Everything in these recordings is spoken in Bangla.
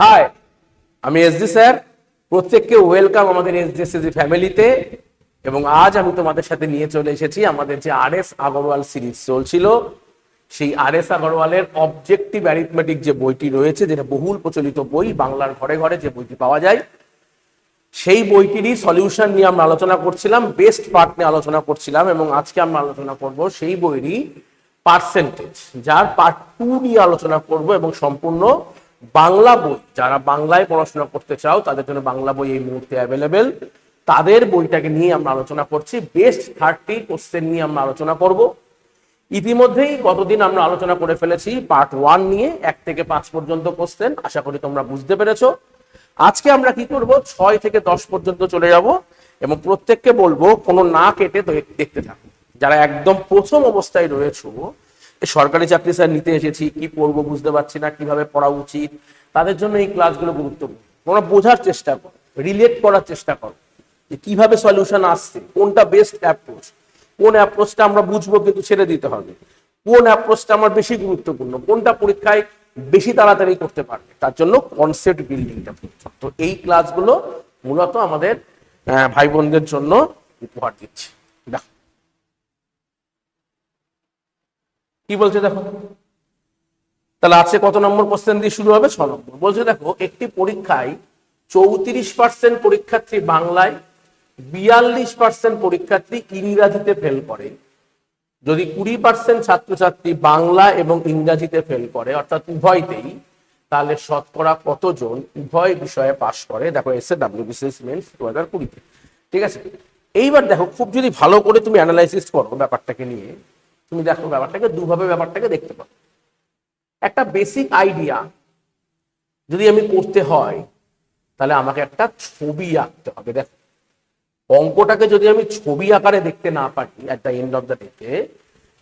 হাই আমি এসডি স্যার প্রত্যেককে ওয়েলকাম আমাদের এসডিএসসি ফ্যামিলিতে এবং আজ আমি তোমাদের সাথে নিয়ে চলে এসেছি আমাদের যে আর এস আগরওয়াল সিরিজ চলছিল। সেই আর এস আগরওয়ালের অবজেক্টিভ অ্যারিথমেটিক যে বইটি রয়েছে, যেটা বহুল প্রচলিত বই, বাংলার ঘরে ঘরে যে বইটি পাওয়া যায়, সেই বইটিরই সলিউশন নিয়ে আমরা আলোচনা করছিলাম বেস্ট পার্ট নিয়ে আলোচনা করছিলাম, এবং আজকে আমরা আলোচনা করব সেই বইয়েরই পার্সেন্টেজ যার পার্ট টু নিয়ে আলোচনা করব এবং সম্পূর্ণ বাংলা বই, যারা বাংলায় পড়াশোনা করতে চাও, তাদের জন্য বাংলা বই এই মুহূর্তে অ্যাভেলেবেল তাদের বইটাকে নিয়ে আমরা আলোচনা করছি। বেস্ট থার্টি কোশ্চেন নিয়ে আমরা আলোচনা করব। ইতিমধ্যেই গতদিন আমরা আলোচনা করে ফেলেছি পার্ট ওয়ান নিয়ে, এক থেকে পাঁচ পর্যন্ত কোশ্চেন আশা করি তোমরা বুঝতে পেরেছ। আজকে আমরা কি করব? ছয় থেকে দশ পর্যন্ত চলে যাব এবং প্রত্যেককে বলব, কোনো না কেটে দেখতে থাকো। যারা একদম প্রথম অবস্থায় রয়েছো সরকারি চাকরি স্যার নিতে এসেছি, কি পড়ব বুঝতে পারছি না, কীভাবে পড়া উচিত। তাদের জন্য এই ক্লাসগুলো গুরুত্বপূর্ণ। তোমরা বোঝার চেষ্টা করো রিলেট করার চেষ্টা করো, যে কীভাবে সলিউশন আসছে, কোনটা বেস্ট অ্যাপ্রোচ কোন অ্যাপ্রোচটা আমরা বুঝব কিন্তু ছেড়ে দিতে হবে, কোন অ্যাপ্রোচটা আমার বেশি গুরুত্বপূর্ণ, কোনটা পরীক্ষায় বেশি তাড়াতাড়ি করতে পারবে, তার জন্য কনসেপ্ট বিল্ডিংটা তো এই ক্লাসগুলো মূলত আমাদের ভাই বোনদের জন্য উপহার দিচ্ছি দেখো কি বলছে দেখো? তাহলে আছে কত নম্বর কোশ্চেন দিয়ে শুরু হবে? ছ নম্বর। বলছে দেখো, একটি পরীক্ষায় চৌত্রিশ পার্সেন্ট পরীক্ষার্থী বাংলায়, বিয়াল্লিশ পার্সেন্ট পরীক্ষার্থী ইংরাজিতে ফেল করে। যদি কুড়ি পার্সেন্ট ছাত্রছাত্রী বাংলা এবং ইংরাজিতে ফেল করে, অর্থাৎ উভয়তেই, তাহলে শতকরা কতজন উভয় বিষয়ে পাশ করে? দেখো এস এসে ডাব্লিউবিসিএস মেন্স দু হাজার কুড়িতে। ঠিক আছে? এইবার দেখো, খুব যদি ভালো করে তুমি অ্যানালাইসিস করো ব্যাপারটাকে নিয়ে তুমি দেখো ব্যাপারটাকে, দুভাবে ব্যাপারটাকে দেখতে পারো একটা বেসিক আইডিয়া যদি আমি করতে হয়, তাহলে আমাকে একটা ছবি আঁকতে হবে। দেখো, অঙ্কটাকে যদি আমি ছবি আকারে দেখতে না পারি at the end of the ডেতে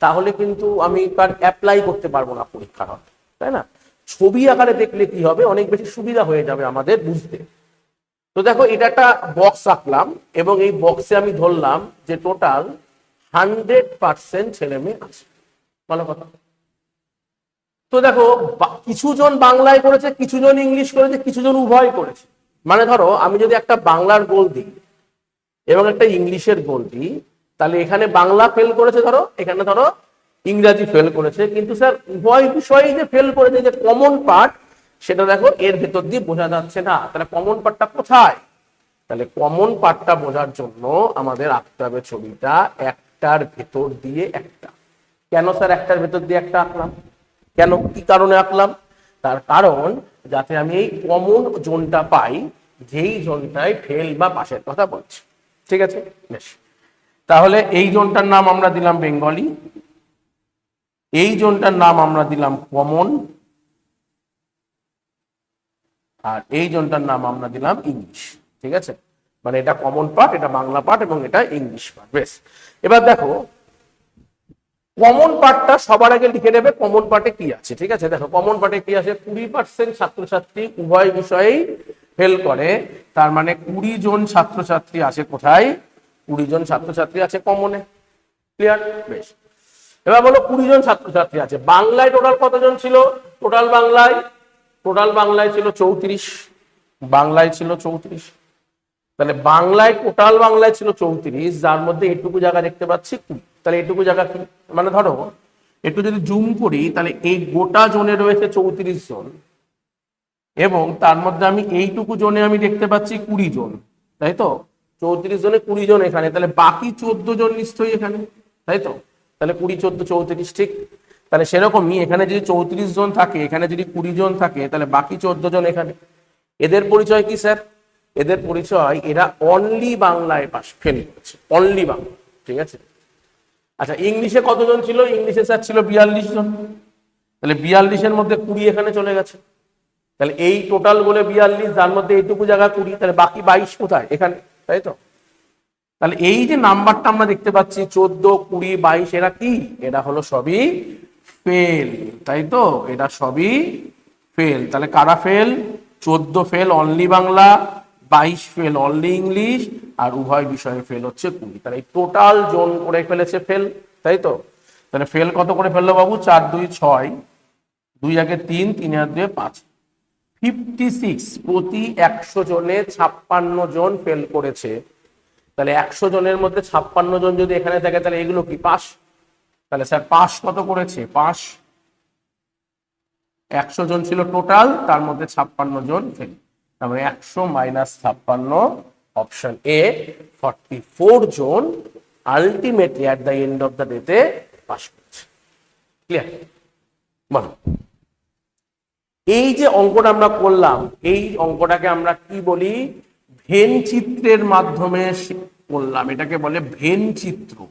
তাহলে কিন্তু আমি তার অ্যাপ্লাই করতে পারব না পরীক্ষার হলে, তাই না? ছবি আকারে দেখলে কি হবে? অনেক বেশি সুবিধা হয়ে যাবে আমাদের বুঝতে। তো দেখো, এটা একটা বক্স আঁকলাম এবং এই বক্সে আমি ধরলাম যে টোটাল হান্ড্রেড পার্সেন্ট ছেলে মেয়ে আছে। ভালো কথা। তো দেখো, বা- কিছুজন বাংলায় করেছে কিছুজন ইংলিশ করেছে, কিছুজন উভয় করেছে। মানে ধরো, আমি যদি একটা বাংলার গোল দিই এবং একটা ইংলিশের গোল দিই, তাহলে এখানে বাংলা ফেল করেছে ধরো, এখানে ধরো ইংরাজি ফেল করেছে। কিন্তু স্যার, উভয় বিষয়ে যে ফেল করেছে, যে কমন পার্ট সেটা দেখো, এর ভেতর দিয়ে বোঝা যাচ্ছে না। তাহলে কমন পার্টটা কোথায়? তাহলে কমন পার্টটা বোঝার জন্য আমাদের আঁকতে হবে ছবিটা একটার ভেতর দিয়ে একটা। কেন স্যার একটার ভেতর দিয়ে একটা আঁকলাম? কেন কি কারণে আঁকলাম? তার কারণ যাতে আমি এই কমন জোনটা পাই, যেই জোনটায় ফেল বা পাশের কথা বলছি। ঠিক আছে? বেশ। তাহলে এই জোনটার নাম আমরা দিলাম বেঙ্গলি। এই জোনটার নাম আমরা দিলাম কমন। আর এই জোনটার নাম আমরা দিলাম ইংলিশ। ঠিক আছে? মানে এটা কমন পার্ট, এটা বাংলা পার্ট এবং এটা ইংলিশ পার্ট। বেশ। এবার দেখো কমন পার্টটা সবার আগে লিখে নেবে কমন পার্টে কি আছে, ঠিক আছে? দেখো কমন পার্টে কি আছে? কুড়ি পার্সেন্ট ছাত্রছাত্রী উভয় বিষয়েই ফেল করে, তার মানে কুড়ি জন ছাত্রছাত্রী আছে কোথায়? কুড়ি জন ছাত্রছাত্রী আছে কমনে ক্লিয়ার বেশ। এবার বলো কুড়ি জন ছাত্রছাত্রী আছে। বাংলায় টোটাল কতজন ছিল? টোটাল বাংলায়? টোটাল বাংলায় ছিল চৌত্রিশ। বাংলায় ছিল চৌত্রিশ। তাহলে বাংলায়, টোটাল বাংলায় ছিল চৌত্রিশ, যার মধ্যে এটুকু জায়গা দেখতে পাচ্ছি কুড়ি। তাহলে এটুকু জায়গা কি? মানে ধরো, একটু যদি জুম করি, তাহলে এই গোটা জোনে রয়েছে চৌত্রিশ জন, এবং তার মধ্যে আমি এইটুকু জোনে আমি দেখতে পাচ্ছি কুড়ি জন, তাই তো? চৌত্রিশ জনে কুড়ি জন এখানে, তাহলে বাকি চোদ্দ জন নিশ্চয়ই এখানে, তাই তো? তাহলে কুড়ি, চোদ্দ, চৌত্রিশ, ঠিক? তাহলে সেরকমই, এখানে যদি চৌত্রিশ জন থাকে, এখানে যদি কুড়ি জন থাকে, তাহলে বাকি চোদ্দ জন এখানে। এদের পরিচয় কি, স্যার? এদের পরিচয় এরা অনলি বাংলায় পাস ফেল করেছে অনলি বাংলা, ঠিক আছে? আচ্ছা ইংলিশে কতজন ছিল? ইংলিশে স্যার ছিল বিয়াল্লিশ জন। তাহলে বিয়াল্লিশের মধ্যে কুড়ি এখানে চলে গেছে। তাহলে এই টোটাল বলে বিয়াল্লিশ, যার মধ্যে এইটুকু জায়গা কুড়ি, তাহলে বাকি বাইশ কোথায়? এখানে, তাই তো? তাহলে এই যে নাম্বারটা আমরা দেখতে পাচ্ছি, চোদ্দ, কুড়ি, বাইশ, এরা কি? এরা হলো সবই ফেল তাই তো? এটা সবই ফেল তাহলে কারা ফেল চোদ্দ ফেল অনলি বাংলা বাইশ ফেল অনলি ইংলিশ আর উভয় বিষয়ে ফেল হচ্ছে কুড়ি। তাহলে এই টোটাল জোন করে ফেলেছে ফেল, তাই তো? তাহলে ফেল কত করে ফেলল বাবু? চার, দুই, ছয়, দুই আগে তিন তিন আর দুই, পাঁচ। ফিফটি সিক্স প্রতি একশো জনে ছাপ্পান্ন জন ফেল করেছে। তাহলে একশো জনের মধ্যে ছাপ্পান্ন জন যদি এখানে থাকে, তাহলে এগুলো কি পাস তাহলে স্যার পাস কত করেছে? পাস একশো জন ছিল টোটাল তার মধ্যে ছাপ্পান্ন জন ফেল। তারপরে একশো মাইনাস ছাপ্পান্ন option A forty four John ultimately at the end of the ডেতে পাস করেছে। ক্লিয়ার বলো। এই যে অঙ্কটা আমরা করলাম, এই অঙ্কটাকে আমরা কি বলি? ভেন চিত্রের মাধ্যমে করলাম। এটাকে বলে ভেন চিত্র।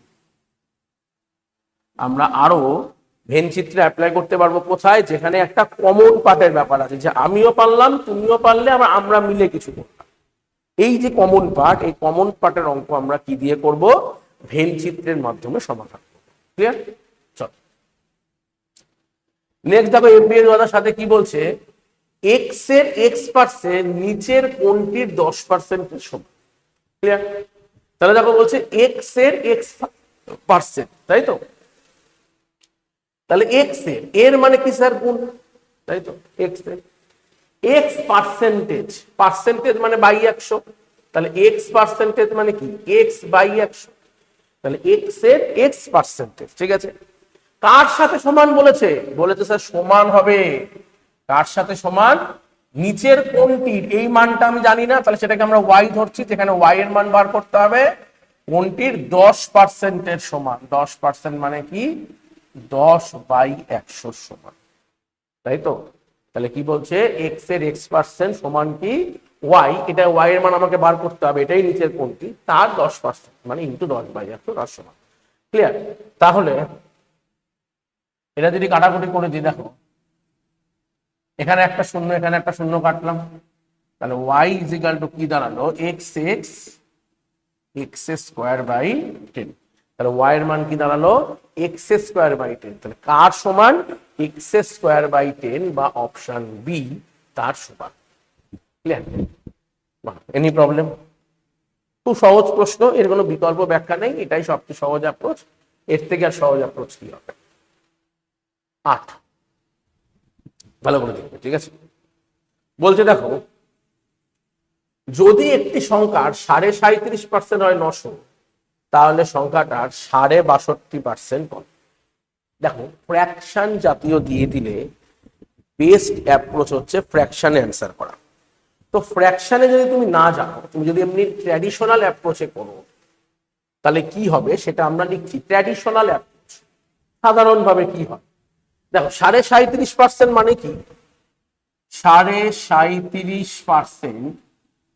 আমরা আরও ভেন চিত্রে অ্যাপ্লাই করতে পারব কোথায়? যেখানে একটা কমন পার্টের ব্যাপার আছে, যে আমিও পারলাম, তুমিও পারলে, আবার আমরা মিলে কিছু করলাম। এই যে কমন পার্ট এই কমন পার্টের অঙ্ক আমরা কি দিয়ে করব? ভেন চিত্রের মাধ্যমে সমাধান ক্লিয়ার চল। নেক্সট দেখো এমবিএ দাদার সাথে কি বলছে? এক্সের এক্স পার্সেন্ট নিচের কোনটির দশ পার্সেন্টের সমান? ক্লিয়ার তাহলে দেখো বলছে এক্সের এক্স পার্সেন্ট তাই তো? তাহলে এক্সের এর মানে কি স্যার গুণ? তাই তো এক্সের। এক্স পার্সেন্টেজ পার্সেন্টেজ মানে বাই একশো। তাহলে এক্স পার্সেন্টেজ মানে কি? এক্স বাই একশো। তাহলে এক্সের এক্স পার্সেন্টেজ ঠিক আছে? কার সাথে সমান বলেছে? বলেছে স্যার সমান হবে। কার সাথে সমান? নিচের কোনটির, এই মানটা আমি জানি না, তাহলে সেটাকে আমরা ওয়াই ধরছি, যেখানে ওয়াই এর মান বার করতে হবে। কোনটির? দশ পার্সেন্টের সমান। দশ পার্সেন্ট মানে কি? দশ বাই একশোর সমান। তাই তো? তাহলে কি বলছে? এক্সের এক্স পার্সেন্ট সমান কি? ওয়াই এটা ওয়াই এর মান আমাকে বার করতে হবে, এটাই নিচের কোনটি তার দশ পার্সেন্ট মানে ইন্টু দশ বাই একশো দশ সমান। ক্লিয়ার তাহলে, এটা যদি কাটাকুটি করে দিই, দেখো। এখানে একটা শূন্য, এখানে একটা শূন্য কাটলাম। তাহলে ওয়াই ইজিক্যাল টু কি দাঁড়াল? X X X square by ten তাহলে ওয়াই এর মান কি দাঁড়াল? এক্স স্কোয়ার বাই টেন তাহলে কার সমান? এক্স স্কোয়ার বাই টেন বা অপশন বি তার সমান। ক্লিয়ার এনি প্রবলেম খুব সহজ প্রশ্ন, এর কোনো বিকল্প ব্যাখ্যা নেই, এটাই সবচেয়ে সহজ অ্যাপ্রোচ এর থেকে আর সহজ অ্যাপ্রোচ কি হবে? আট। ভালো করে দেখবে, ঠিক আছে? বলছে দেখো, যদি একটি সংখ্যার সাড়ে সাঁত্রিশ পার্সেন্ট হয় নশো তাহলে সংখ্যাটার সাড়ে বাষট্টি পার্সেন্ট কত দেখো ফ্র্যাকশন জাতীয় দিয়ে দিলে বেস্ট অ্যাপ্রোচ হচ্ছে ফ্র্যাকশানে অ্যান্সার করা। তো ফ্র্যাকশানে যদি তুমি না জানো, তুমি যদি এমনি ট্র্যাডিশনাল অ্যাপ্রোচে করো, তাহলে কি হবে সেটা আমরা লিখছি ট্র্যাডিশনাল অ্যাপ্রোচ সাধারণভাবে কি হয়? দেখো, সাড়ে সাঁত্রিশ পার্সেন্ট মানে কি? সাড়ে সাঁত্রিশ পার্সেন্ট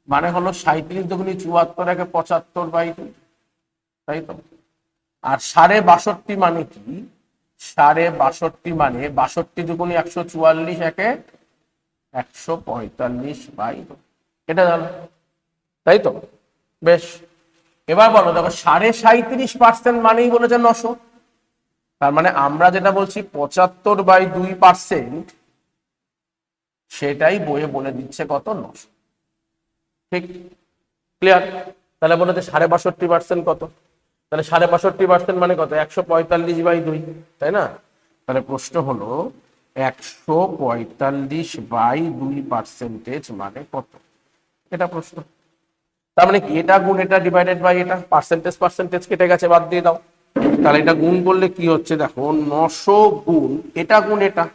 মানে হলো সাঁত্রিশ দুগুনি চুয়াত্তর একে পঁচাত্তর বাই তাই তো? আর সাড়ে বাষট্টি মানে কি? সাড়ে বাষট্টি মানে বাষট্টি দুগুনি একশো চুয়াল্লিশ একে একশো পঁয়তাল্লিশ বাই এটা জানো? তাই তো? বেশ। এবার বলো, দেখো, সাড়ে সাঁত্রিশ পার্সেন্ট মানেই বলেছে নশো। তার মানে আমরা যেটা বলছি, পঁচাত্তর বাই দুই পার্সেন্ট সেটাই বইয়ে বলে দিচ্ছে কত? নশো। ঠিক? ক্লিয়ার তাহলে বলেছে সাড়ে বাষট্টি পার্সেন্ট কত? তাহলে সাড়ে বাষট্টি পার্সেন্ট মানে কত? একশো পঁয়তাল্লিশ বাই দুই, তাই না? তাহলে প্রশ্ন হলো, একশো পঁয়তাল্লিশ বাই দুই পার্সেন্টেজ মানে কত? এটা প্রশ্ন। তার মানে কি? এটা গুণ, এটা ডিভাইডেড বাই এটা? পার্সেন্টেজ পার্সেন্টেজ কেটে গেছে, বাদ দিয়ে দাও। তাহলে এটা গুণ করলে কি হচ্ছে? দেখো, নশো গুণ, এটা গুণ এটা।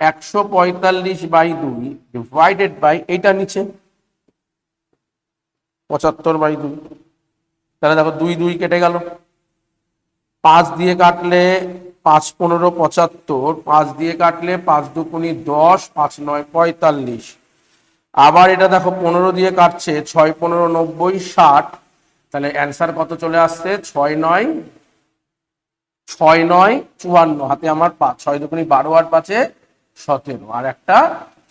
একশো পঁয়তাল্লিশ বাই দুই ডিভাইডেড বাই এটা নিচে। পঁচাত্তর বাই দুই। তাহলে দেখো দুই দুই কেটে গেল। পাঁচ দিয়ে কাটলে পাঁচ পনেরো পঁচাত্তর, পাঁচ দিয়ে কাটলে পাঁচ দুকুনি দশ, পাঁচ নয় পঁয়তাল্লিশ। আবার এটা দেখো পনেরো দিয়ে কাটছে, ছয় পনেরো নব্বই ষাট। তাহলে অ্যান্সার কত চলে আসছে? ছয় নয় ছয় নয় চুয়ান্ন। হাতে আমার পাঁচ ছয় দুকুনি বারো আর পাঁচে সতেরো, আর একটা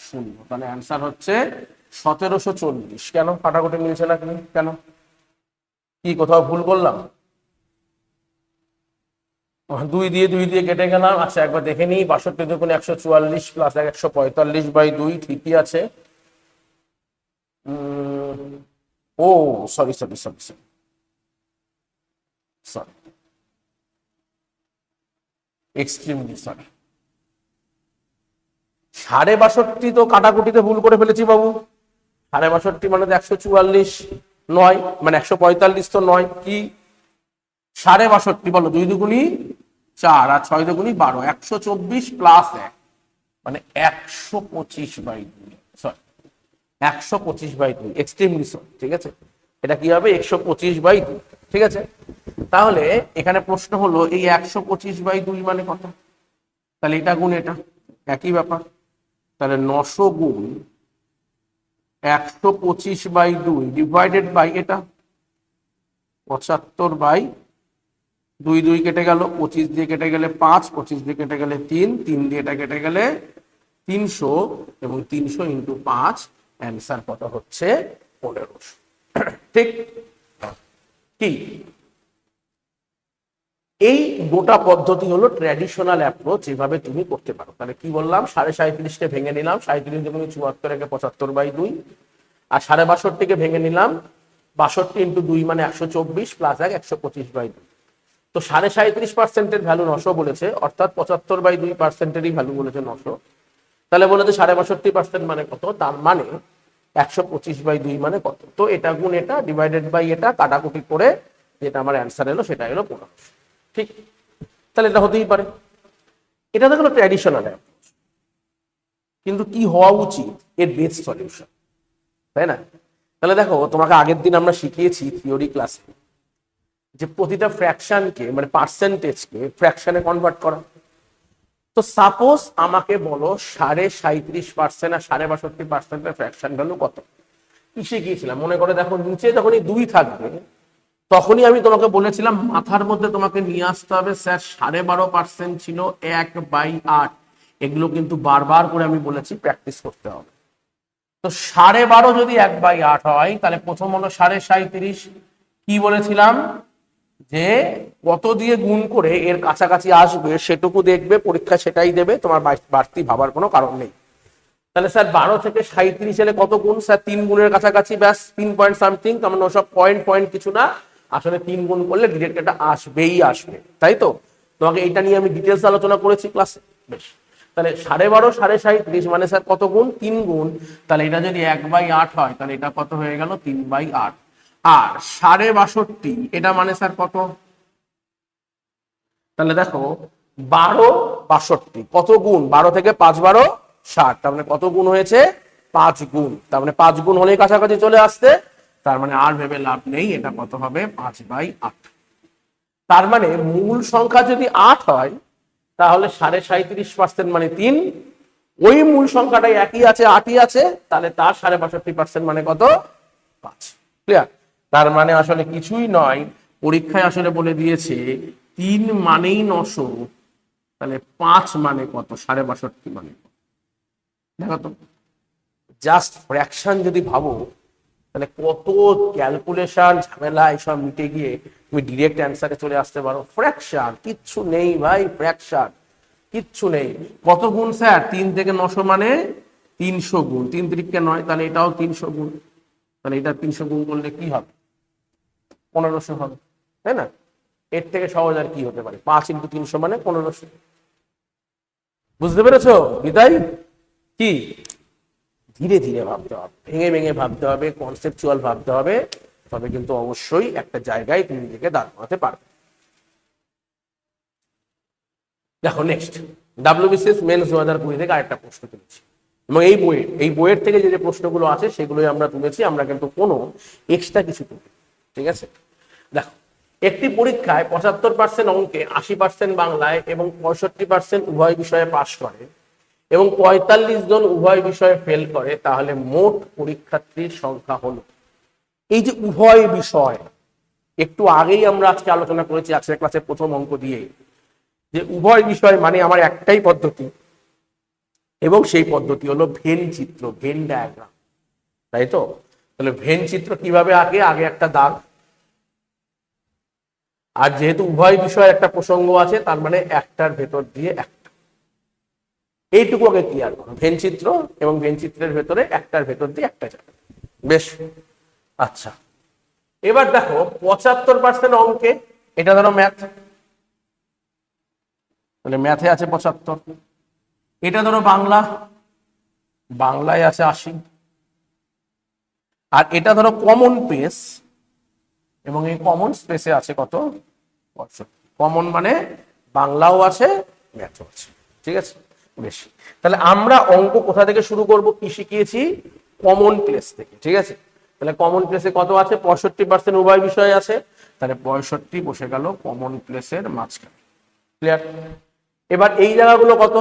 শূন্য। তাহলে অ্যান্সার হচ্ছে সতেরোশো চল্লিশ। কেন? কাটাকুটি মিলছে না কেন? কি কোথাও ভুল করলাম? দুই দিয়ে দুই দিয়ে কেটে গেলাম। আচ্ছা একবার দেখে নিই। বাষট্টি দুগুণ একশো চুয়াল্লিশ প্লাস একশো পঁয়তাল্লিশ বাই দুই, ঠিকই আছে। ও sorry sorry sorry sorry sorry extremely sorry সাড়ে বাষট্টি তো কাটাকুটিতে ভুল করে ফেলেছি বাবু। সাড়ে বাষট্টি মানে একশো চুয়াল্লিশ। নয় মানে একশো পঁয়তাল্লিশ তো নয়, কি? সাড়ে বাষট্টি, বলো, দুই দুগুণি চার আর ছয় দুগুণি বারো, একশো চব্বিশ প্লাস এক মানে একশো পঁচিশ বাই দুই সরি একশো পঁচিশ বাই দুই এক্সট্রিমলি সরি ঠিক আছে? এটা কি হবে? একশো পঁচিশ বাই দুই, ঠিক আছে? তাহলে এখানে প্রশ্ন হলো, এই একশো পঁচিশ বাই দুই মানে কত? তাহলে এটা গুণ এটা, একই ব্যাপার। তাহলে নশো গুণ একশো পঁচিশ বাই দুই ডিভাইডেড বাই এটা পঁচাত্তর বাই দুই দুই কেটে গেল, পঁচিশ দিয়ে কেটে গেলে পাঁচ, পঁচিশ দিয়ে কেটে গেলে তিন তিন দিয়ে এটা কেটে গেলে তিনশো এবং তিনশো ইন্টু পাঁচ অ্যান্সার কত হচ্ছে পনেরোশো। ঠিক? কি? এই গোটা পদ্ধতি হলো ট্র্যাডিশনাল অ্যাপ্রোচ যেভাবে তুমি করতে পারো। তাহলে কি বললাম? সাড়ে সাঁত্রিশকে ভেঙে নিলাম সাঁত্রিশ দুগুণি চুয়াত্তর একে পঁচাত্তর বাই দুই। আর সাড়ে বাষট্টিকে ভেঙে নিলাম, বাষট্টি ইন্টু দুই মানে একশো চব্বিশ প্লাস এক, একশো পঁচিশ বাই দুই। তো সাড়ে সাঁত্রিশ পার্সেন্টের ভ্যালু নশো বলেছে, অর্থাৎ পঁচাত্তর বাই দুই পার্সেন্টেরই ভ্যালু বলেছে নশো। তাহলে বলেছে সাড়ে বাষট্টি পার্সেন্ট মানে কত? তার মানে একশো পঁচিশ বাই দুই মানে কত? তো এটা গুণ এটা ডিভাইডেড বাই এটা, কাটাকুটি করে যেটা আমার অ্যান্সার এলো, সেটা এলো পনেরোশো। ঠিক? তাহলে এটা হতেই পারে। এটা তো ট্র্যাডিশনাল কিন্তু কি হওয়া উচিত? এর বেস্ট সলিউশন তাই না? তাহলে দেখো, তোমাকে আগের দিন আমরা শিখিয়েছি থিওরি ক্লাসে যে প্রতিটা ফ্র্যাকশনকে মানে পার্সেন্টেজকে ফ্র্যাকশনে কনভার্ট করা। তো সাপোজ আমাকে বলো সাড়ে সাঁত্রিশ পার্সেন্ট আর সাড়ে বাষট্টি পার্সেন্টের ফ্র্যাকশন ভ্যালু কত? কিসে গিয়েছিলাম? মনে করে দেখো, নিচে যখনই দুই থাকবে তখনই আমি তোমাকে বলেছিলাম, মাথার মধ্যে তোমাকে নিয়ে আসতে হবে, স্যার, সাড়ে বারো পার্সেন্ট ছিল এক বাই আট। এগুলো কিন্তু বারবার করে আমি বলেছি প্র্যাকটিস করতে হবে। তো সাড়ে বারো যদি এক বাই আট হয়, তাহলে প্রথম হলো সাড়ে সাঁত্রিশ কি বলেছিলাম? যে কত দিয়ে গুণ করে এর কাছাকাছি আসবে, সেটুকু দেখবে, পরীক্ষা সেটাই দেবে, তোমার বাড়তি ভাবার কোনো কারণ নেই। তাহলে স্যার, বারো থেকে সাঁত্রিশ এলে কত গুণ? স্যার, তিন গুণের কাছাকাছি, ব্যাস, তিন পয়েন্ট সামথিং তার মানে ওসব পয়েন্ট পয়েন্ট কিছু না। আসলে তিন গুণ করলে ডিরেক্ট এটা আসবেই আসবে, তাই তো? তোমাকে এটা নিয়ে আমি ডিটেলস আলোচনা করেছি ক্লাসে বেশ। তাহলে সাড়ে বারো, সাড়ে সাঁত্রিশ মানে স্যার কত গুণ? তিন গুণ। তাহলে এটা যদি এক বাই আট হয়, তাহলে এটা কত হয়ে গেল? তিন বাই আট। আর সাড়ে বাষট্টি, এটা মানে স্যার কত? তাহলে দেখো, বারো, বাষট্টি, কত গুণ? বারো থেকে পাঁচ, বারো, ষাট। তার মানে কত গুণ হয়েছে? পাঁচ গুণ। তার মানে পাঁচ গুণ হলেই কাছাকাছি চলে আসতে তার মানে আর ভেবে লাভ নেই, এটা কত হবে? পাঁচ বাই আট। তার মানে মূল সংখ্যা যদি আট হয়, তাহলে সাড়ে সাঁত্রিশ পার্সেন্ট মানে তিন। ওই মূল সংখ্যাটাই একই আছে, আটই আছে, তাহলে তার সাড়ে বাষট্টি পার্সেন্ট মানে কত? পাঁচ। ক্লিয়ার তার মানে আসলে কিছুই নয়। পরীক্ষায় আসলে বলে দিয়েছে, তিন মানেই নশো, তাহলে পাঁচ মানে কত? সাড়ে বাষট্টি মানে? দেখো তো জাস্ট ফ্র্যাকশন যদি ভাবো তাহলে কত ক্যালকুলেশন ঝামেলা, এইসব মিটে গিয়ে তুমি ডিরেক্ট অ্যান্সারে চলে আসতে পারো। ফ্র্যাকশন কিচ্ছু নেই ভাই ফ্র্যাকশন কিচ্ছু নেই। কত গুণ স্যার তিন থেকে নশো মানে তিনশো গুণ। তিন তিরিখকে নয়, তাহলে এটাও তিনশো গুণ। তাহলে এটা তিনশো গুণ করলে কি হবে? পনেরোশো হবে, তাই না? এর থেকে সহজ আর কি হতে পারে? পাঁচ ইন্টু তিনশো মানে পনেরোশো। বুঝতে পেরেছ? নিতাই কি? ধীরে ধীরে ভাবতে হবে। ভেঙে ভেঙে ভাবতে হবে কনসেপচুয়াল ভাবতে হবে, তবে কিন্তু অবশ্যই একটা জায়গায় তুমি নিজেকে দাঁড় করাতে পারবে। দেখো নেক্সট ডাব্লিউবিসিএস মেন্স দু হাজার কুড়ি থেকে আরেকটা প্রশ্ন তুলেছি। এবং এই বইয়ের এই বইয়ের থেকে যে যে প্রশ্নগুলো আছে, সেগুলোই আমরা তুলেছি, আমরা কিন্তু কোনো এক্সট্রা কিছু তুলি ঠিক আছে? দেখো, একটি পরীক্ষায় পঁচাত্তর পার্সেন্ট অঙ্কে আশি পার্সেন্ট বাংলায় এবং পঁয়ষট্টি পার্সেন্ট উভয় বিষয়ে পাশ করে। এবং পঁয়তাল্লিশ জন উভয় বিষয়ে ফেল করে, তাহলে মোট পরীক্ষার্থীর সংখ্যা হলো। এই যে উভয় বিষয়, একটু আগেই আমরা আজকে আলোচনা করেছি আজকের ক্লাসের প্রথম অঙ্ক দিয়ে, যে উভয় বিষয় মানে আমার একটাই পদ্ধতি, এবং সেই পদ্ধতি হলো ভেন চিত্র ভেন ডায়াগ্রাম তাই তো? তাহলে ভেন চিত্র কীভাবে আগে আগে একটা দাগ। আর যেহেতু উভয় বিষয়ের একটা প্রসঙ্গ আছে, তার মানে একটার ভেতর দিয়ে একটা এইটুকু আগে ক্লিয়ার করো। ভেন চিত্র এবং ভেন চিত্রের ভেতরে একটার ভেতর দিয়ে একটা যাবে। বেশ। আচ্ছা। এবার দেখো, পঁচাত্তর পার্সেন্ট অঙ্কে, এটা ধরো ম্যাথ তাহলে ম্যাথে আছে পঁচাত্তর। এটা ধরো বাংলা। বাংলায় আছে আশি। আর এটা ধরো কমন স্পেস এবং এই কমন স্পেসে আছে কত? কমন মানে বাংলাও আছে ম্যাথও আছে। ঠিক আছে? বেশি। তাহলে আমরা অঙ্ক কোথা থেকে শুরু করব, কি শিখিয়েছি? কমন প্লেস থেকে, ঠিক আছে? তাহলে কমন প্লেসে কত আছে? পঁয়ষট্টি পার্সেন্ট উভয় বিষয় আছে। তাহলে পঁয়ষট্টি বসে গেল কমন প্লেসের মাঝখানে। ক্লিয়ার এবার এই জায়গাগুলো কত?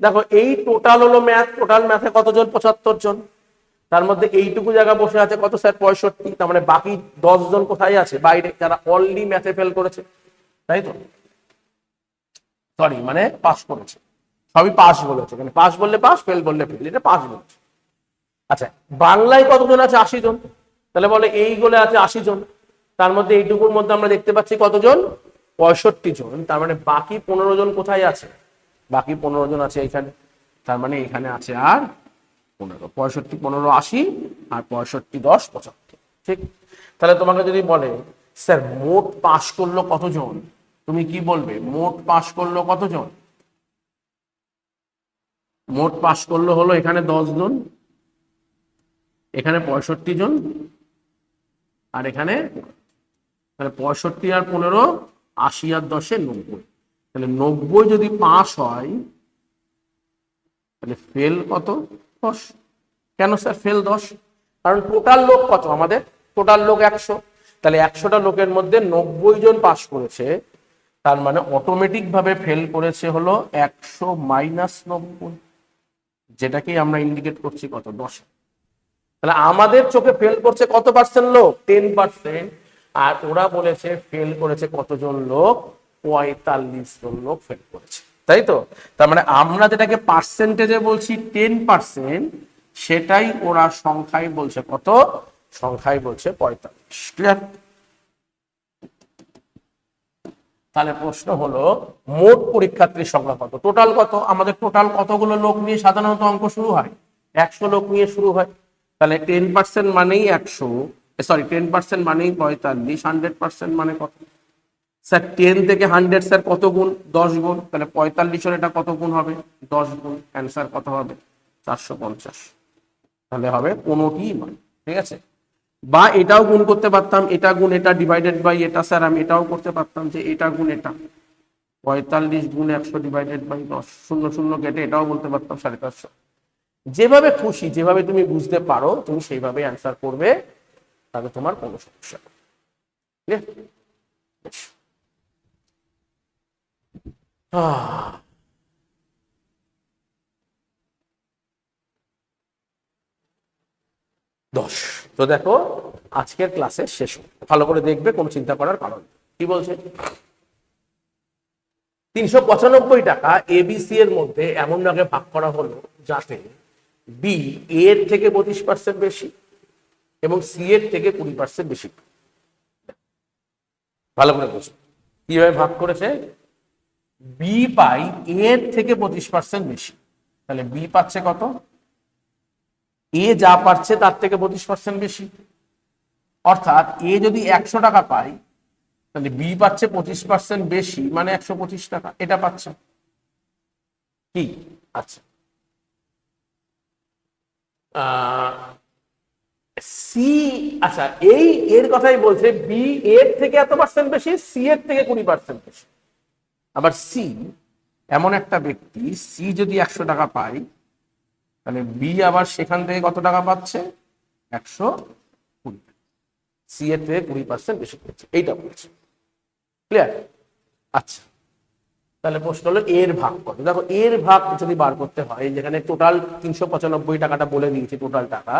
দেখো, এই টোটাল হলো ম্যাথ টোটাল ম্যাথে কতজন? পঁচাত্তর জন। তার মধ্যে এইটুকু জায়গা বসে আছে কত স্যার? পঁয়ষট্টি। তার মানে বাকি দশ জন কোথায় আছে? বাইরে। যারা অলরেডি ম্যাথে ফেল করেছে। তাই তো? সরি মানে পাস করেছে। সবই পাস বলেছে। মানে পাস বললে পাস ফেল বললে ফেল এটা পাস বলেছে। আচ্ছা বাংলায় কতজন আছে আশি জন? তাহলে বলে এই গোলে আছে আশি জন। তার মধ্যে এইটুকুর মধ্যে আমরা দেখতে পাচ্ছি কতজন? পঁয়ষট্টি জন। তার মানে বাকি পনেরো জন কোথায় আছে? বাকি পনেরো জন আছে এখানে তার মানে এখানে আছে আর পনেরো। পঁয়ষট্টি, পনেরো, আশি আর পঁয়ষট্টি, দশ, পঁচাত্তর। ঠিক? তাহলে তোমাকে যদি বলে, স্যার, মোট পাশ করল কতজন? তুমি কি বলবে? মোট পাশ করল কতজন? মোট পাশ করল হলো এখানে দশ জন, এখানে পঁয়ষট্টি জন, আর এখানে তাহলে পঁয়ষট্টি আর পনেরো, আশি আর দশে নব্বই। তাহলে নব্বই যদি পাস হয়, তাহলে ফেল কত? দশ। কেন স্যার ফেল দশ? কারণ টোটাল লোক কত আমাদের? টোটাল লোক একশো। তাহলে একশোটা লোকের মধ্যে নব্বই জন পাস করেছে, তার মানে অটোমেটিক ভাবে ফেল করেছে হলো একশো মাইনাস নব্বই। যেটাকেই আমরা ইন্ডিকেট করছি কত? দশ। তাহলে আমাদের চোখে ফেল করছে কত পার্সেন্ট লোক? টেন পার্সেন্ট আর ওরা বলেছে ফেল করেছে কতজন লোক? পঁয়তাল্লিশ জন লোক ফেল করেছে। তাই তো? তার মানে আমরা যেটাকে পার্সেন্টেজে বলছি টেন পার্সেন্ট সেটাই ওরা সংখ্যায় বলছে কত? সংখ্যায় বলছে পঁয়তাল্লিশ। ক্লিয়ার তাহলে প্রশ্ন হলো, মোট পরীক্ষার্থীর সংখ্যা কত? টোটাল কত? আমাদের টোটাল কতগুলো লোক নিয়ে সাধারণত অঙ্ক শুরু হয়? একশো লোক নিয়ে শুরু হয়। তাহলে টেন পার্সেন্ট মানেই একশো সরি টেন পার্সেন্ট মানেই পঁয়তাল্লিশ হান্ড্রেড পার্সেন্ট মানে কত? স্যার টেন থেকে হান্ড্রেড স্যার কত গুণ? দশ গুণ। তাহলে পঁয়তাল্লিশের এটা কত গুণ হবে? দশ গুণ। অ্যান্সার কত হবে? চারশো পঞ্চাশ। তাহলে হবে কোনোটি নয়। ঠিক আছে? বা এটাও গুণ করতে পারতাম, এটা গুণ, এটা ডিভাইডেড বাই এটা স্যার আমি এটাও করতে পারতাম যে এটা গুণ এটা। পঁয়তাল্লিশ গুণ একশো ডিভাইডেড বাই দশ, শূন্য শূন্য কেটে এটাও বলতে পারতাম সাড়ে চারশো যেভাবে খুশি, যেভাবে তুমি বুঝতে পারো, তুমি সেইভাবে অ্যান্সার করবে, তাহলে তোমার কোনো সমস্যা ঠিক আছে? বেশ। আহ, দশ। তো দেখো, আজকের ক্লাসে শেষ ভালো করে দেখবে, কোনো চিন্তা করার কারণ কি বলছে? তিনশো পঁচানব্বই টাকা এবিসি এর মধ্যে এমন ভাবে ভাগ করা হলো যাতে বি এর থেকে বত্রিশ পার্সেন্ট বেশি এবং সি এর থেকে কুড়ি পার্সেন্ট বেশি। ভালো করে বুঝো। কীভাবে ভাগ করেছে? বি পাই এর থেকে পঁচিশ পার্সেন্ট বেশি। তাহলে বি পাচ্ছে কত? এ যা পাচ্ছে তার থেকে পঁচিশ পার্সেন্ট বেশি। অর্থাৎ এ যদি একশো টাকা পায়, তাহলে বি পাচ্ছে পঁচিশ পার্সেন্ট বেশি মানে একশো পঁচিশ টাকা। এটা পাচ্ছে। কি? আচ্ছা। সি আচ্ছা এই এর কথাই বলছে বি এর থেকে এত পার্সেন্ট বেশি সি এর থেকে কুড়ি পার্সেন্ট বেশি। আবার সি এমন একটা ব্যক্তি সি যদি একশো টাকা পায় তাহলে বি আবার সেখান থেকে কত টাকা পাচ্ছে? একশো কুড়ি সি এর থেকে কুড়ি পার্সেন্ট বেশি পেয়েছে এইটা বলছে। ক্লিয়ার আচ্ছা। তাহলে প্রশ্ন হলো এর ভাগ কত? দেখো, এর ভাগ যদি বার করতে হয়, যেখানে টোটাল তিনশো পঁচানব্বই টাকাটা বলে দিয়েছি টোটাল টাকা,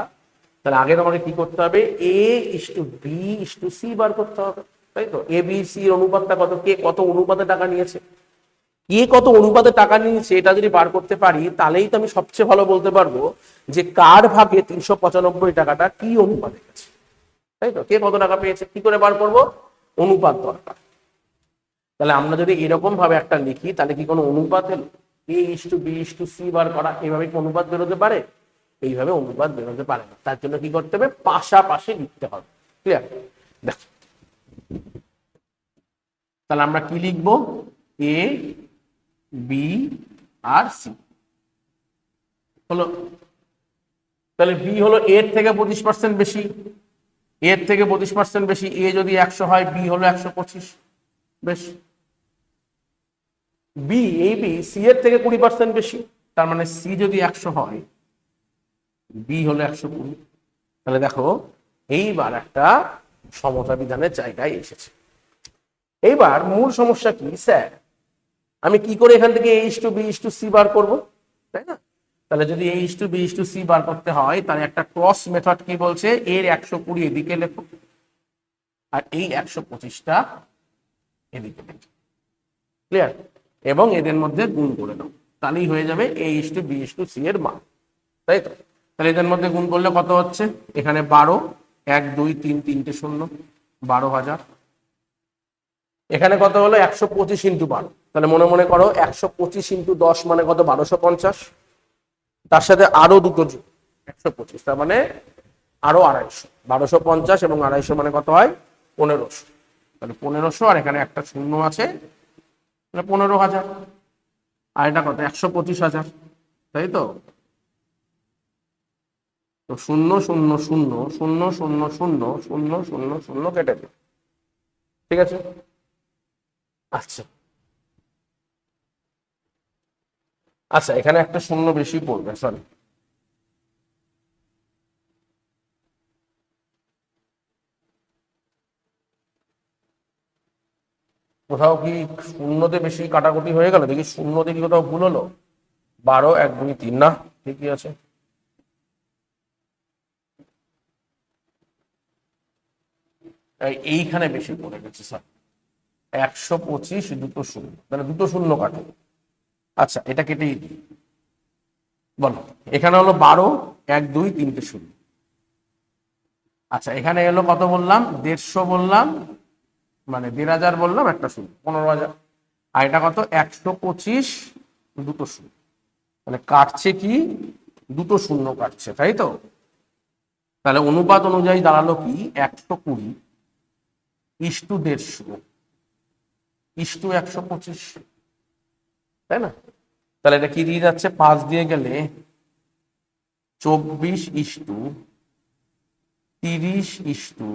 তাহলে আগে তোমাকে কি করতে হবে? A is to B is to C বার করতে হবে। তাই তো? এ বি সি অনুপাতটা কত? কে কত অনুপাতে টাকা নিয়েছে? কে কত অনুপাতে টাকা নিয়েছে এটা যদি বার করতে পারি, তাহলেই তো আমি সবচেয়ে ভালো বলতে পারব যে কার ভাগে তিনশো পঁচানব্বই টাকাটা কি অনুপাতে গেছে। তাই তো? কে কত টাকা পেয়েছে? কি করে বার করব? অনুপাত দরকার। তাহলে আমরা যদি এরকম ভাবে একটা লিখি, তাহলে কি কোনো অনুপাত A is to B is to C বার করা এইভাবে কি অনুপাত বেরোতে পারে? এইভাবে অনুপাত বেরোতে পারে না। তার জন্য কি করতে হবে? পাশাপাশি লিখতে হবে। ক্লিয়ার দেখ। তাহলে আমরা কি লিখব? এ বি আর সি হলো, তাহলে বি হলো এর থেকে পঁচিশ পার্সেন্ট বেশি এর থেকে পঁচিশ পার্সেন্ট বেশি এ যদি একশো হয় বি হলো একশো পঁচিশ। বেশ। বি এই বি সি এর থেকে কুড়ি পার্সেন্ট বেশি, তার মানে সি যদি একশো হয় বি হলো একশো কুড়ি। তাহলে দেখো, এইবার একটা সমতা বিধানের জায়গায় এসেছে। এইবার মূল সমস্যা কি? স্যার আমি কি করে এখান থেকে H to B to C বার করব? তাই না? তাহলে যদি H to B to C বার করতে হয়, তাহলে একটা ক্রস মেথড কি বলছে? এর একশো কুড়ি এদিকে লেখো। আর এই একশো পঁচিশটা এদিকে ক্লিয়ার এবং এদের মধ্যে গুণ করে দাও তাহলেই হয়ে যাবে H to B to C এর মান। তাই তো? তাহলে এদের মধ্যে গুণ করলে কত হচ্ছে? এখানে বারো। এক, দুই, তিন, তিনটে শূন্য। বারো হাজার। এখানে কত হলো? একশো পঁচিশ ইন্টু বারো। তাহলে মনে মনে করো একশো পঁচিশ ইন্টু দশ মানে কত? বারোশো পঞ্চাশ। তার সাথে আরও দুটো যোগ, একশো পঁচিশ। তার মানে আরও আড়াইশো। বারোশো পঞ্চাশ এবং আড়াইশো মানে কত হয়? পনেরোশো। তাহলে পনেরোশো আর এখানে একটা শূন্য আছে। পনেরো হাজার। আর এটা কত? একশো পঁচিশ হাজার। তাই তো? তো শূন্য শূন্য শূন্য শূন্য শূন্য শূন্য শূন্য শূন্য শূন্য কেটে দিই। ঠিক আছে? আচ্ছা। আচ্ছা এখানে একটা শূন্য বেশি পড়বে সরি কোথাও কি শূন্যতে বেশি কাটাকুটি হয়ে গেল? দেখি শূন্য দেখি কোথাও ভুল হলো? বারো, এক, দুই, তিন, না, ঠিকই আছে। এই- এইখানে বেশি পড়ে গেছে স্যার একশো পঁচিশ, দুটো শূন্য মানে দুটো শূন্য কাটো। আচ্ছা এটা দিই বলো, এখানে হলো বারো, এক, দুই তিনটে শূন্য। আচ্ছা এখানে এলো কত বললাম? দেড়শো বললাম মানে দেড় হাজার বললাম, একটা শূন্য, পনেরো হাজার। আর এটা কত? একশো পঁচিশ, দুটো শূন্য। মানে কাটছে কি? দুটো শূন্য কাটছে, তাই তো? তাহলে অনুপাত অনুযায়ী দাঁড়াল কি? একশো কুড়ি ইস্টু দেড়শো ইস্টু একশো পঁচিশ। তাই না? তাহলে এটা কি দিয়ে যাচ্ছে? পাঁচ দিয়ে গেলে চব্বিশ ইস্টু তিরিশ ইস্টু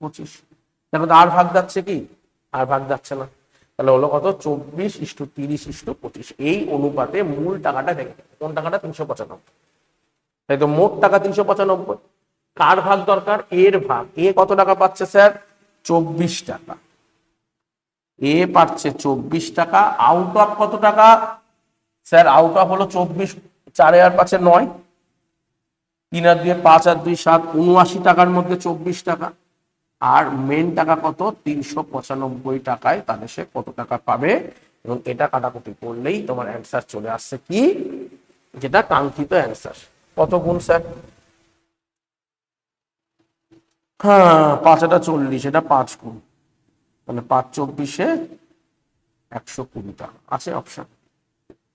পঁচিশ। দেখো আর ভাগ যাচ্ছে কি? আর ভাগ যাচ্ছে না। তাহলে হলো কত? চব্বিশ ইস্টু তিরিশ ইস্টু পঁচিশ। এই অনুপাতে মূল টাকাটা দেখে কোন টাকাটা? তিনশো পঁচানব্বই। তাই তো মোট টাকা তিনশো পঁচানব্বই। কার ভাগ দরকার? এর ভাগ। এ কত টাকা পাচ্ছে স্যার? চব্বিশ টাকা। এ পাচ্ছে চব্বিশ টাকা আউট অফ কত টাকা? স্যার আউট অফ হলো চব্বিশ, চারে আর পাঁচে নয়। তিন আর দুই পাঁচ আর দুই সাত, উনআশি টাকার মধ্যে চব্বিশ টাকা। আর মেন টাকা কত? তিনশো পঁচানব্বই টাকায় তাহলে সে কত টাকা পাবে? এবং এটা কাটাকুটি করলেই তোমার অ্যান্সার চলে আসছে কি? যেটা কাঙ্ক্ষিত অ্যান্সার কত গুণ, স্যার? হ্যাঁ পাঁচ এটা চল্লিশ, এটা পাঁচ গুণ। তাহলে পাঁচ চব্বিশে একশো কুড়ি টাকা। আছে অপশন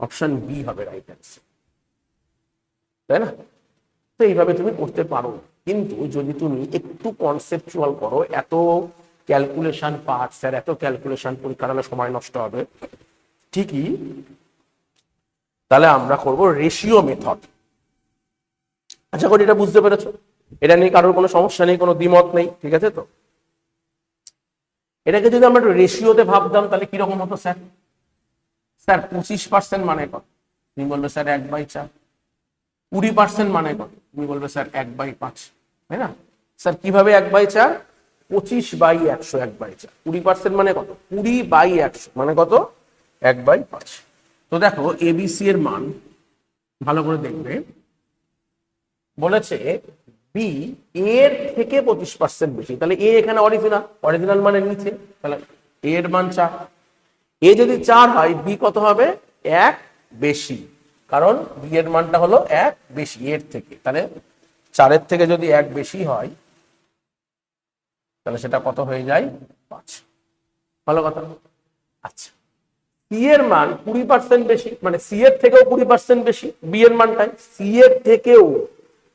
অপশন বি হবে রাইট অ্যান্সার তাই না? তো এইভাবে তুমি করতে পারো। কিন্তু যদি তুমি একটু কনসেপচুয়াল করো, এত ক্যালকুলেশন পার্ট স্যার, এত ক্যালকুলেশন পরীক্ষা হলে সময় নষ্ট হবে। ঠিকই। তাহলে আমরা করব রেশিও মেথড আশা করি এটা বুঝতে পেরেছ। এটা নিয়ে কারোর কোনো সমস্যা নেই, কোনো দ্বিমত নেই, ঠিক আছে তো? এটাকে যদি আমরা রেশিওতে ভাবতাম, তাহলে কীরকম হতো, স্যার? স্যার, পঁচিশ পার্সেন্ট মানে কত? তুমি বলবে স্যার, এক বাই চার। কুড়ি পার্সেন্ট মানে কত? তুমি বলবে স্যার, এক বাই পাঁচ। তাই না? স্যার, কীভাবে এক বাই চার? পঁচিশ বাই একশো, এক বাই চার। কুড়ি পার্সেন্ট মানে কত? কুড়ি বাই একশো মানে কত? এক বাই পাঁচ। তো দেখো এবিসি এর মান ভালো করে দেখবে। বলেছে বি এর থেকে পঁচিশ পার্সেন্ট বেশি। তাহলে এ এখানে অরিজিনাল অরিজিনাল মানে নিচে। তাহলে এ এর মান চার। এ যদি চার হয় বি কত হবে? এক বেশি। কারণ বি এর মানটা হলো এক বেশি এর থেকে। তাহলে চারের থেকে যদি এক বেশি হয়, তাহলে সেটা কত হয়ে যায়? পাঁচ। ভালো কথা। আচ্ছা। সি এর মান কুড়ি পার্সেন্ট বেশি মানে সি এর থেকেও কুড়ি পার্সেন্ট বেশি। বি এর মানটাই। সি এর থেকেও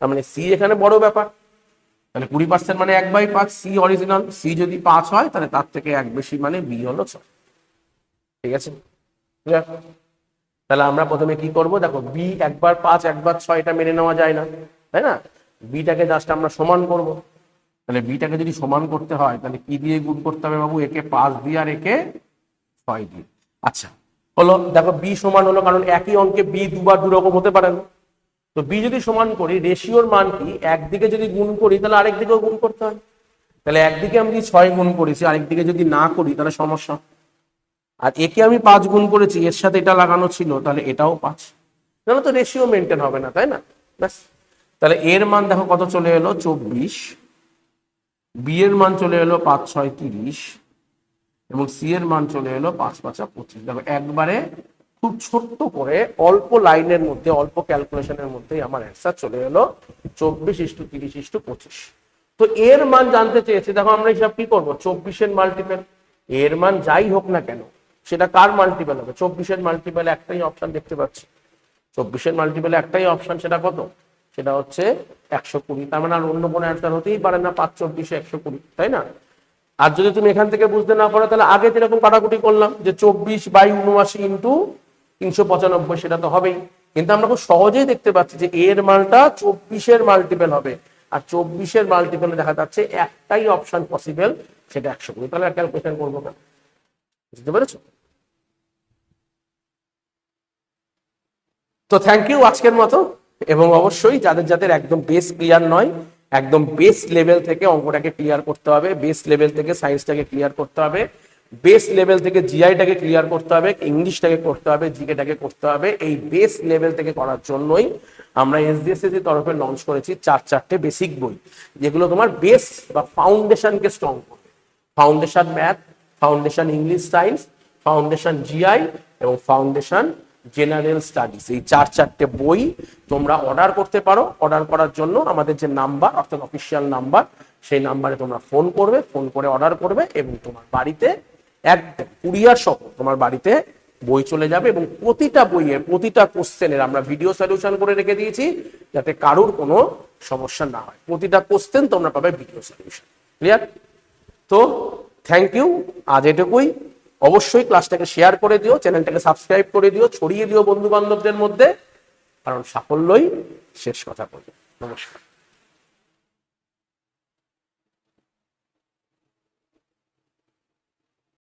তার মানে সি এখানে বড় ব্যাপার। তাহলে কুড়ি পার্সেন্ট মানে এক বাই পাঁচ সি অরিজিনাল সি যদি পাঁচ হয়, তাহলে তার থেকে এক বেশি মানে বি হলো ছয়। ঠিক আছে? তাহলে আমরা প্রথমে কি করব? দেখো বি একবার পাঁচ একবার ছয়, এটা মেনে নেওয়া যায় না। তাই না? বিটাকে জাস্ট আমরা সমান করব। তাহলে বিটাকে যদি সমান করতে হয়, তাহলে কি দিয়ে গুণ করতে হবে বাবু? একে পাঁচ দিয়ে আর একে ছয় দিয়ে। আচ্ছা হলো, দেখো বি সমান হলো কারণ একই অঙ্কে বি দুবার দু রকম হতে পারে না। তো বি যদি সমান করি রেশিওর মান কি? একদিকে যদি গুণ করি, তাহলে আরেক দিকেও গুণ করতে হয়। তাহলে একদিকে আমি যদি ছয় গুণ করেছি, আরেকদিকে যদি না করি, তাহলে সমস্যা। আর একে আমি পাঁচ গুণ করেছি, এর সাথে এটা লাগানো ছিল, তাহলে এটাও পাঁচ। তাহলে তো রেশিও মেনটেন হবে না, তাই না? ব্যাস। তাহলে এর মান দেখো কত চলে এলো? চব্বিশ। বি এর মান চলে এলো পাঁচ, ছয়, তিরিশ। এবং সি এর মান চলে এলো পাঁচ, পাঁচা, পঁচিশ। দেখো, একবারে খুব ছোট্ট করে অল্প লাইনের মধ্যে, অল্প ক্যালকুলেশনের মধ্যে আমার অ্যান্সার চলে এলো চব্বিশ ইস্টু তিরিশ ইস্টু পঁচিশ। তো এর মান জানতে চেয়েছি। দেখো আমরা হিসাব কি করব? চব্বিশের মাল্টিপেল এর মান যাই হোক না কেন, সেটা কার মাল্টিপেল হবে? চব্বিশের মাল্টিপেল একটাই অপশন দেখতে পাচ্ছি। চব্বিশের মাল্টিপেল একটাই অপশন সেটা কত? সেটা হচ্ছে একশো কুড়ি। তার মানে আর অন্য কোনো অ্যান্সার হতেই পারে না পাঁচ চব্বিশে একশো কুড়ি, তাই না? আর যদি তুমি এখান থেকে বুঝতে না পারো, তাহলে আগে যেরকম কাটাকুটি করলাম, যে চব্বিশ বাই উনআশি ইন্টু তিনশো পঁচানব্বই সেটা তো হবেই। কিন্তু আমরা খুব সহজেই দেখতে পাচ্ছি যে এর মালটা চব্বিশের মাল্টিপেল হবে। আর চব্বিশের মাল্টিপেলে দেখা যাচ্ছে একটাই অপশন পসিবল সেটা একশো কুড়ি। তাহলে ক্যালকুলেশন করব না বুঝতে পেরেছ? তো থ্যাংক ইউ আজকের মতো, এবং অবশ্যই যাদের যাদের একদম বেস ক্লিয়ার নয়, একদম বেস লেভেল থেকে অঙ্কটাকে ক্লিয়ার করতে হবে বেস লেভেল থেকে সায়েন্সটাকে ক্লিয়ার করতে হবে। বেস লেভেল থেকে জিআইটাকে ক্লিয়ার করতে হবে ইংলিশটাকে করতে হবে জিকেটাকে করতে হবে। এই বেস লেভেল থেকে করার জন্যই আমরা এসডিএসএস এর তরফে লঞ্চ করেছি চার চারটে বেসিক বই, যেগুলো তোমার বেস বা ফাউন্ডেশনকে স্ট্রং করবে foundation math foundation English science foundation GI এবং ফাউন্ডেশন জেনারেল স্টাডিজ এই চার চারটে বই তোমরা অর্ডার করতে পারো। অর্ডার করার জন্য আমাদের যে নাম্বার অর্থাৎ অফিসিয়াল নাম্বার সেই নাম্বারে তোমরা ফোন করবে ফোন করে অর্ডার করবে এবং তোমার বাড়িতে একদম কুরিয়ার সহ তোমার বাড়িতে বই চলে যাবে এবং প্রতিটা বইয়ের প্রতিটা কোশ্চেনের আমরা ভিডিও সলিউশন করে রেখে দিয়েছি যাতে কারোর কোনো সমস্যা না হয়। প্রতিটা কোশ্চেন তোমরা পাবে ভিডিও সলিউশন ক্লিয়ার তো থ্যাংক ইউ আজ এটুকুই। অবশ্যই ক্লাসটাকে শেয়ার করে দিও চ্যানেলটাকে সাবস্ক্রাইব করে দিও, ছড়িয়ে দিও বন্ধু বান্ধবদের মধ্যে। কারণ সাফল্যই শেষ কথা বলবে নমস্কার।